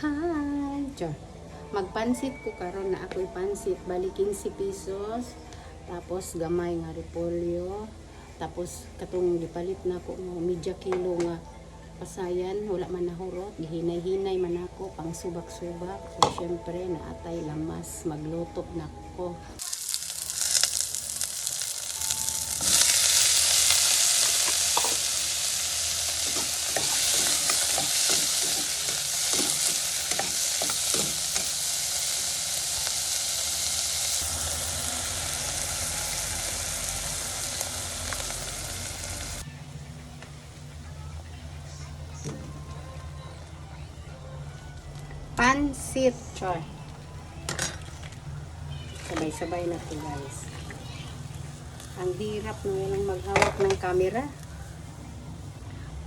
Hi! Char. Magpansit ko karon na ako'y pansit. Bali 15 pesos. Tapos gamay nga repolyo. Tapos katong gipalit na ko nga media kilo nga pasayan. Wala man nahurot. Gihinay-hinay man ako. Pang subak-subak. So syempre naatay lamas. Magluto na ko. Pansit. Char. Sabay-sabay na to guys. Ang hirap nung maghawak ng camera.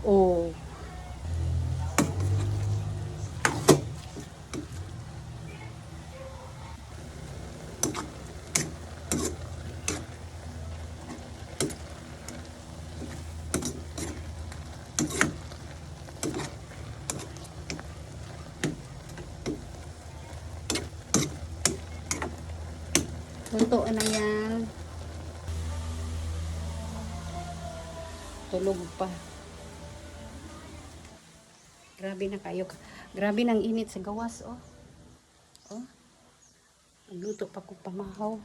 Oh. Luto na yan. Tulog pa. Grabe na kayo. Grabe nang init sa gawas, oh. Oh. Nagluto pa ko pamahaw.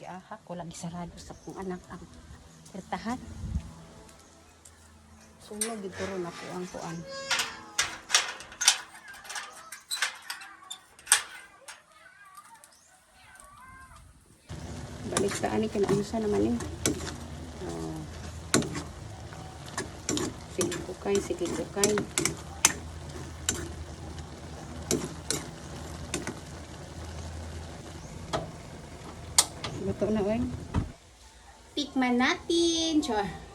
Giahak ko lagi sarado sa kong anak ang pertahan. Sunog ito ron ako ang kuan. Balik sa ani kinaunsa naman eh. Oh. Sige kukay, sige kukay. Luto na, oy. Tikman natin. Char.